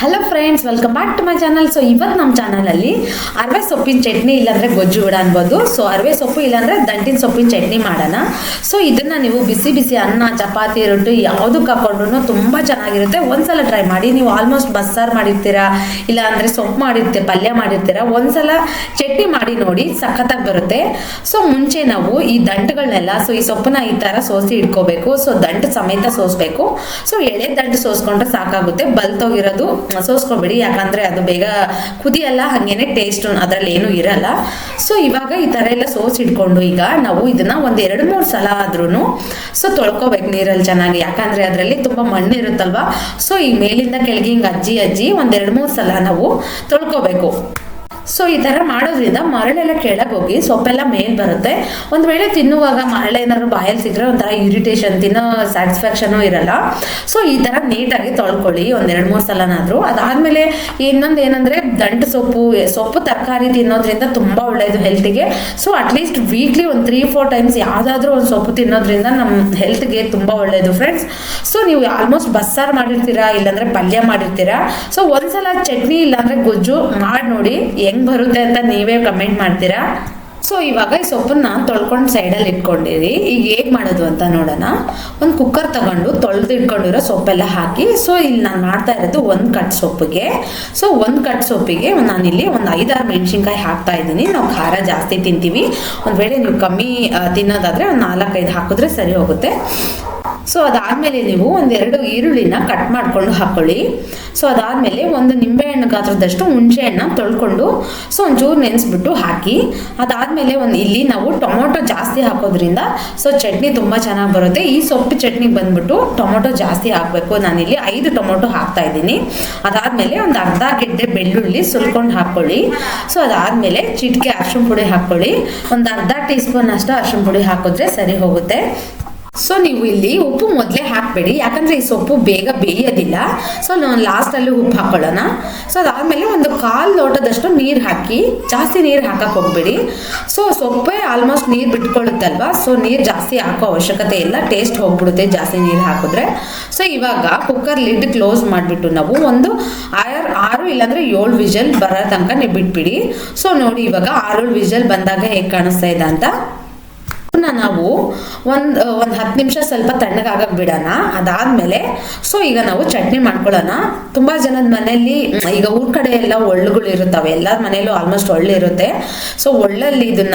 Hello friends welcome back to my channel so ಇವತ್ತು ನಮ್ಮ ಚಾನಲಲ್ಲಿ ಅರವೆ ಸೊಪ್ಪಿನ ಚಟ್ನಿ ಇಲ್ಲಾಂದರೆ ಗೊಜ್ಜು ಕೂಡ ಅನ್ಬೋದು. ಸೊ ಅರವೆ ಸೊಪ್ಪು ಇಲ್ಲಾಂದರೆ ದಂಟಿನ ಸೊಪ್ಪಿನ ಚಟ್ನಿ ಮಾಡೋಣ. ಸೊ ಇದನ್ನು ನೀವು ಬಿಸಿ ಬಿಸಿ ಅನ್ನ, ಚಪಾತಿ, ರೊಟ್ಟಿ ಯಾವುದಕ್ಕೆ ಹಾಕೊಂಡ್ರು ತುಂಬ ಚೆನ್ನಾಗಿರುತ್ತೆ. ಒಂದ್ಸಲ ಟ್ರೈ ಮಾಡಿ. ನೀವು ಆಲ್ಮೋಸ್ಟ್ ಬಸ್ಸಾರು ಮಾಡಿರ್ತೀರಾ? ಇಲ್ಲ ಅಂದರೆ ಸೊಪ್ಪು ಮಾಡಿರ್ತೀರ ಪಲ್ಯ ಮಾಡಿರ್ತೀರಾ? ಒಂದ್ಸಲ ಚಟ್ನಿ ಮಾಡಿ ನೋಡಿ, ಸಖತ್ತಾಗಿ ಬರುತ್ತೆ. ಸೊ ಮುಂಚೆ ನಾವು ಈ ದಂಟುಗಳನ್ನೆಲ್ಲ ಸೊ ಈ ಸೊಪ್ಪನ್ನ ಈ ಥರ ಸೋಸಿ ಇಟ್ಕೋಬೇಕು. ಸೊ ದಂಟು ಸಮೇತ ಸೋಸಬೇಕು. ಸೊ ಎಳೆ ದಂಟು ಸೋಸ್ಕೊಂಡ್ರೆ ಸಾಕಾಗುತ್ತೆ. ಬಲ್ತೋಗಿರೋದು ಸೋಸ್ಕೊಬೇಡಿ ಯಾಕಂದ್ರೆ ಅದು ಬೇಗ ಕುದಿಯಲ್ಲ, ಹಾಗೇನೆ ಟೇಸ್ಟ್ ಅದರಲ್ಲಿ ಏನು ಇರಲ್ಲ. ಸೊ ಇವಾಗ ಈ ಥರ ಎಲ್ಲ ಸೋಸಿಟ್ಕೊಂಡು ಈಗ ನಾವು ಇದನ್ನ ಒಂದ್ ಎರಡು ಮೂರು ಸಲ ಆದ್ರೂ ಸೊ ತೊಳ್ಕೊಬೇಕು ನೀರಲ್ಲಿ ಚೆನ್ನಾಗಿ. ಯಾಕಂದ್ರೆ ಅದರಲ್ಲಿ ತುಂಬಾ ಮಣ್ಣು ಇರುತ್ತಲ್ವಾ? ಸೊ ಈ ಮೇಲಿಂದ ಕೆಳಗೆ ಹಿಂಗೆ ಅಜ್ಜಿ ಅಜ್ಜಿ ಒಂದ್ ಎರಡು ಮೂರು ಸಲ ನಾವು ತೊಳ್ಕೊಬೇಕು. ಸೊ ಈ ಥರ ಮಾಡೋದ್ರಿಂದ ಮರಳೆಲ್ಲ ಕೆಳಗೆ ಹೋಗಿ ಸೊಪ್ಪೆಲ್ಲ ಮೇಲ್ ಬರುತ್ತೆ. ಒಂದು ವೇಳೆ ತಿನ್ನುವಾಗ ಮರಳೆ ಏನಾದ್ರು ಬಾಯಲ್ಲಿ ಸಿಕ್ಕರೆ ಒಂಥರ ಇರಿಟೇಷನ್ ತಿನ್ನೋ ಸ್ಯಾಟಿಸ್ಫ್ಯಾಕ್ಷನು ಇರಲ್ಲ. ಸೊ ಈ ಥರ ನೀಟಾಗಿ ತೊಳ್ಕೊಳ್ಳಿ. ಒಂದು ಎರಡು ಮೂರು ಸಲನಾದರೂ. ಅದಾದಮೇಲೆ ಇನ್ನೊಂದು ಏನಂದರೆ ದಂಟು ಸೊಪ್ಪು ಸೊಪ್ಪು ತರಕಾರಿ ತಿನ್ನೋದ್ರಿಂದ ತುಂಬ ಒಳ್ಳೆಯದು ಹೆಲ್ತಿಗೆ ಸೊ ಅಟ್ಲೀಸ್ಟ್ ವೀಕ್ಲಿ ಒಂದು ತ್ರೀ ಫೋರ್ ಟೈಮ್ಸ್ ಯಾವುದಾದ್ರೂ ಒಂದು ಸೊಪ್ಪು ತಿನ್ನೋದ್ರಿಂದ ನಮ್ಮ ಹೆಲ್ತ್ಗೆ ತುಂಬ ಒಳ್ಳೆಯದು ಫ್ರೆಂಡ್ಸ್ ಸೊ ನೀವು ಆಲ್ಮೋಸ್ಟ್ ಬಸ್ಸಾರು ಮಾಡಿರ್ತೀರಾ? ಇಲ್ಲಾಂದರೆ ಪಲ್ಯ ಮಾಡಿರ್ತೀರಾ? ಸೊ ಒಂದ್ಸಲ ಚಟ್ನಿ ಇಲ್ಲಾಂದರೆ ಗೊಜ್ಜು ಮಾಡಿ ನೋಡಿ ಹೆಂಗ್ ಬರುತ್ತೆ ಅಂತ ನೀವೇ ಕಮೆಂಟ್ ಮಾಡ್ತೀರಾ? ಸೊ ಇವಾಗ ಈ ಸೊಪ್ಪನ್ನ ತೊಳ್ಕೊಂಡು ಸೈಡಲ್ಲಿ ಇಟ್ಕೊಂಡಿರಿ. ಈಗ ಹೇಗೆ ಮಾಡೋದು ಅಂತ ನೋಡೋಣ. ಒಂದು ಕುಕ್ಕರ್ ತಗೊಂಡು ತೊಳೆದು ಇಟ್ಕೊಂಡಿರೋ ಸೊಪ್ಪೆಲ್ಲ ಹಾಕಿ ಸೊ ಇಲ್ಲಿ ನಾನು ಮಾಡ್ತಾ ಇರೋದು ಒಂದು ಕಟ್ ಸೊಪ್ಪಿಗೆ. ಸೊ ಒಂದು ಕಟ್ ಸೊಪ್ಪಿಗೆ ನಾನಿಲ್ಲಿ ಒಂದು ಐದಾರು ಮೆಣಸಿನ್ಕಾಯಿ ಹಾಕ್ತಾ ಇದ್ದೀನಿ. ನಾವು ಖಾರ ಜಾಸ್ತಿ ತಿಂತೀವಿ. ಒಂದು ವೇಳೆ ನೀವು ಕಮ್ಮಿ ತಿನ್ನೋದಾದ್ರೆ ಒಂದು ನಾಲ್ಕೈದು ಹಾಕಿದ್ರೆ ಸರಿ ಹೋಗುತ್ತೆ. ಸೊ ಅದಾದಮೇಲೆ ನೀವು ಒಂದೆರಡು ಈರುಳ್ಳಿನ ಕಟ್ ಮಾಡಿಕೊಂಡು ಹಾಕೊಳ್ಳಿ. ಸೊ ಅದಾದ್ಮೇಲೆ ಒಂದು ನಿಂಬೆಹಣ್ಣು ಗಾತ್ರದಷ್ಟು ಹುಣಸೆ ಹಣ್ಣ ತೊಳ್ಕೊಂಡು ಸೊ ಒಂಚೂರು ನೆನೆಸ್ಬಿಟ್ಟು ಹಾಕಿ. ಅದಾದಮೇಲೆ ಒಂದು ಇಲ್ಲಿ ನಾವು ಟೊಮೊಟೊ ಜಾಸ್ತಿ ಹಾಕೋದ್ರಿಂದ ಸೊ ಚಟ್ನಿ ತುಂಬ ಚೆನ್ನಾಗಿ ಬರುತ್ತೆ. ಈ ಸೊಪ್ಪು ಚಟ್ನಿ ಬಂದ್ಬಿಟ್ಟು ಟೊಮೊಟೊ ಜಾಸ್ತಿ ಹಾಕಬೇಕು. ನಾನಿಲ್ಲಿ ಐದು ಟೊಮೊಟೊ ಹಾಕ್ತಾ ಇದ್ದೀನಿ. ಅದಾದ್ಮೇಲೆ ಒಂದು ಅರ್ಧ ಗೆಡ್ಡೆ ಬೆಳ್ಳುಳ್ಳಿ ಸುಲ್ಕೊಂಡು ಹಾಕ್ಕೊಳ್ಳಿ ಸೊ ಅದಾದಮೇಲೆ ಚಿಟಿಕೆ ಅರ್ಶಿಣ ಪುಡಿ ಹಾಕ್ಕೊಳ್ಳಿ ಒಂದು ಅರ್ಧ ಟೀ ಸ್ಪೂನ್ ಅಷ್ಟು ಅರ್ಶಿಣ ಪುಡಿ ಹಾಕಿದ್ರೆ ಸರಿ ಹೋಗುತ್ತೆ. ಸೊ ನೀವು ಇಲ್ಲಿ ಉಪ್ಪು ಮೊದಲೇ ಹಾಕಬೇಡಿ. ಯಾಕಂದ್ರೆ ಈ ಸೊಪ್ಪು ಬೇಗ ಬೇಯೋದಿಲ್ಲ. ಸೊ ನಾನು ಲಾಸ್ಟಲ್ಲಿ ಉಪ್ಪು ಹಾಕೊಳ್ಳೋಣ. ಸೊ ಅದಾದಮೇಲೆ ಒಂದು ಕಾಲು ಲೋಟದಷ್ಟು ನೀರು ಹಾಕಿ, ಜಾಸ್ತಿ ನೀರು ಹಾಕಕ್ಕೆ ಹೋಗ್ಬೇಡಿ. ಸೊ ಸೊಪ್ಪೇ ಆಲ್ಮೋಸ್ಟ್ ನೀರು ಬಿಟ್ಕೊಳ್ಳುತ್ತಲ್ವಾ? ಸೊ ನೀರು ಜಾಸ್ತಿ ಹಾಕೋ ಅವಶ್ಯಕತೆ ಇಲ್ಲ. ಟೇಸ್ಟ್ ಹೋಗ್ಬಿಡುತ್ತೆ ಜಾಸ್ತಿ ನೀರು ಹಾಕಿದ್ರೆ. ಸೊ ಇವಾಗ ಕುಕ್ಕರ್ ಲಿಡ್ ಕ್ಲೋಸ್ ಮಾಡಿಬಿಟ್ಟು ನಾವು ಒಂದು ಆರು ಆರು ಇಲ್ಲಾಂದ್ರೆ ಏಳು ವಿಜಲ್ ಬರೋ ತನಕ ನೀವು ಬಿಟ್ಬಿಡಿ. ಸೊ ನೋಡಿ ಇವಾಗ ಆರು ವಿಜಲ್ ಬಂದಾಗ ಹೇಗೆ ಕಾಣಿಸ್ತಾ ಇದೆ ಅಂತ. ನಾವು ಒಂದು ಒಂದು ಹತ್ತು ನಿಮಿಷ ಸ್ವಲ್ಪ ತಣ್ಣಗಾಗಕ್ಕೆ ಬಿಡೋಣ. ಅದಾದಮೇಲೆ ಸೊ ಈಗ ನಾವು ಚಟ್ನಿ ಮಾಡ್ಕೊಳ್ಳೋಣ. ತುಂಬ ಜನದ ಮನೆಯಲ್ಲಿ, ಈಗ ಊರ ಕಡೆ ಎಲ್ಲ ಒಳ್ಳುಗಳು ಇರುತ್ತವೆ. ಎಲ್ಲರ ಮನೆಯಲ್ಲೂ ಆಲ್ಮೋಸ್ಟ್ ಒಳ್ಳೆ ಇರುತ್ತೆ. ಸೊ ಒಳ್ಳಲ್ಲಿ ಇದನ್ನ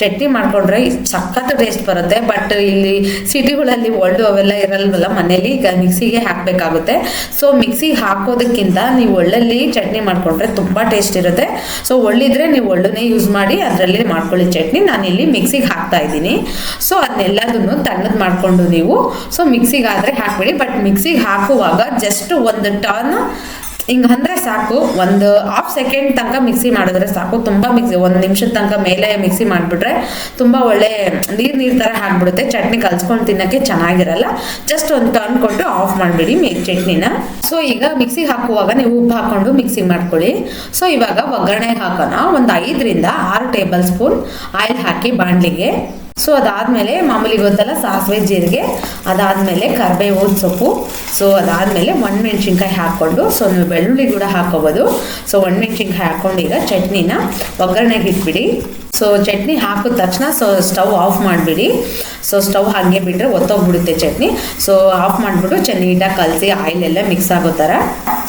ಚಟ್ನಿ ಮಾಡ್ಕೊಂಡ್ರೆ ಸಖತ್ ಟೇಸ್ಟ್ ಬರುತ್ತೆ. ಬಟ್ ಇಲ್ಲಿ ಸಿಟಿಗಳಲ್ಲಿ ಒಳ್ಳು ಅವೆಲ್ಲ ಇರಲ್ವಲ್ಲ ಮನೇಲಿ ಈಗ ಮಿಕ್ಸಿಗೆ ಹಾಕಬೇಕಾಗುತ್ತೆ. ಸೊ ಮಿಕ್ಸಿಗೆ ಹಾಕೋದಕ್ಕಿಂತ ನೀವು ಒಳ್ಳಲ್ಲಿ ಚಟ್ನಿ ಮಾಡ್ಕೊಂಡ್ರೆ ತುಂಬ ಟೇಸ್ಟ್ ಇರುತ್ತೆ. ಸೊ ಒಳ್ಳಿದ್ರೆ ನೀವು ಒಳ್ಳುನೇ ಯೂಸ್ ಮಾಡಿ ಅದರಲ್ಲಿ ಮಾಡ್ಕೊಳ್ಳಿ ಚಟ್ನಿ. ನಾನು ಇಲ್ಲಿ ಮಿಕ್ಸಿಗೆ ಹಾಕ್ತಾ ಇದ್ದೀನಿ. ಸೊ ಅದನ್ನೆಲ್ಲದನ್ನು ತಣ್ಣದು ಮಾಡಿಕೊಂಡು ನೀವು ಸೊ ಮಿಕ್ಸಿಗೆ ಆದರೆ ಹಾಕ್ಬಿಡಿ. ಬಟ್ ಮಿಕ್ಸಿಗೆ ಹಾಕುವಾಗ ಜಸ್ಟ್ ಒಂದು ಟರ್ನ್ ಹಿಂಗೆ ಅಂದರೆ ಸಾಕು. ಒಂದು ಹಾಫ್ ಸೆಕೆಂಡ್ ತನಕ ಮಿಕ್ಸಿ ಮಾಡಿದ್ರೆ ಸಾಕು. ತುಂಬ ಮಿಕ್ಸಿ ಒಂದು ನಿಮಿಷದ ತನಕ ಮೇಲೆ ಮಿಕ್ಸಿ ಮಾಡಿಬಿಟ್ರೆ ತುಂಬ ಒಳ್ಳೆ ನೀರು ನೀರು ಥರ ಹಾಕ್ಬಿಡುತ್ತೆ ಚಟ್ನಿ ಕಲ್ಸ್ಕೊಂಡು ತಿನ್ನೋಕ್ಕೆ ಚೆನ್ನಾಗಿರಲ್ಲ. ಜಸ್ಟ್ ಒಂದು ಟರ್ನ್ ಕೊಟ್ಟು ಆಫ್ ಮಾಡಿಬಿಡಿ ಚಟ್ನಿನ. ಸೊ ಈಗ ಮಿಕ್ಸಿಗೆ ಹಾಕುವಾಗ ನೀವು ಉಪ್ಪು ಹಾಕೊಂಡು ಮಿಕ್ಸಿ ಮಾಡ್ಕೊಳ್ಳಿ. ಸೊ ಇವಾಗ ಒಗ್ಗರಣೆ ಹಾಕೋಣ. ಒಂದು ಐದರಿಂದ ಆರು ಟೇಬಲ್ ಸ್ಪೂನ್ ಆಯಿಲ್ ಹಾಕಿ ಬಾಣಲಿಗೆ. ಸೊ ಅದಾದಮೇಲೆ ಮಾಮೂಲಿ ಗೊತ್ತಲ್ಲ, ಸಾಸಿವೆ ಜೀರಿಗೆ, ಅದಾದಮೇಲೆ ಕರಿಬೇವು ಸೊಪ್ಪು. ಸೊ ಅದಾದಮೇಲೆ ಒಣಮೆಣ್ಸಿನ್ಕಾಯಿ ಹಾಕ್ಕೊಂಡು ಸೊ ನೀವು ಬೆಳ್ಳುಳ್ಳಿ ಕೂಡ ಹಾಕೋಬೋದು ಸೊ ಒಣಮೆಣ್ಸಿನ್ಕಾಯಿ ಹಾಕ್ಕೊಂಡು ಈಗ ಚಟ್ನಿನ ಒಗ್ಗರಣೆಗೆ ಇಟ್ಬಿಡಿ. ಸೊ ಚಟ್ನಿ ಹಾಕಿದ ತಕ್ಷಣ ಸೊ ಸ್ಟವ್ ಆಫ್ ಮಾಡಿಬಿಡಿ. ಸೊ ಸ್ಟವ್ ಹಾಗೆ ಬಿಟ್ಟರೆ ಒತ್ತೋಗ್ಬಿಡುತ್ತೆ ಚಟ್ನಿ. ಸೊ ಆಫ್ ಮಾಡಿಬಿಟ್ಟು ಚೆನ್ನಾಗಿ ಕಲಸಿ ಆಯಿಲ್ ಎಲ್ಲ ಮಿಕ್ಸ್ ಆಗೋ ಥರ.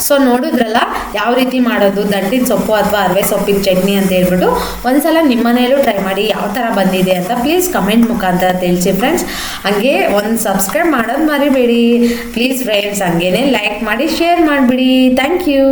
ಸೊ ನೋಡಿದ್ರಲ್ಲ, ಯಾವ ರೀತಿ ಮಾಡೋದು? ದಂಟಿನ ಸೊಪ್ಪು ಅಥವಾ ಅರವೆ ಸೊಪ್ಪಿನ ಚಟ್ನಿ ಅಂತ ಹೇಳ್ಬಿಟ್ಟು ಒಂದ್ಸಲ ನಿಮ್ಮ ಮನೆಯಲ್ಲೂ ಟ್ರೈ ಮಾಡಿ, ಯಾವ ಥರ ಬಂದಿದೆ ಅಂತ ಪ್ಲೀಸ್ ಕಮೆಂಟ್ ಮುಖಾಂತರ ತಿಳಿಸಿ ಫ್ರೆಂಡ್ಸ್ ಹಂಗೆ ಒಂದು ಸಬ್ಸ್ಕ್ರೈಬ್ ಮಾಡೋದು ಮರಿಬೇಡಿ. ಪ್ಲೀಸ್ ಫ್ರೆಂಡ್ಸ್ ಹಂಗೇನೆ ಲೈಕ್ ಮಾಡಿ ಶೇರ್ ಮಾಡಿಬಿಡಿ. Thank you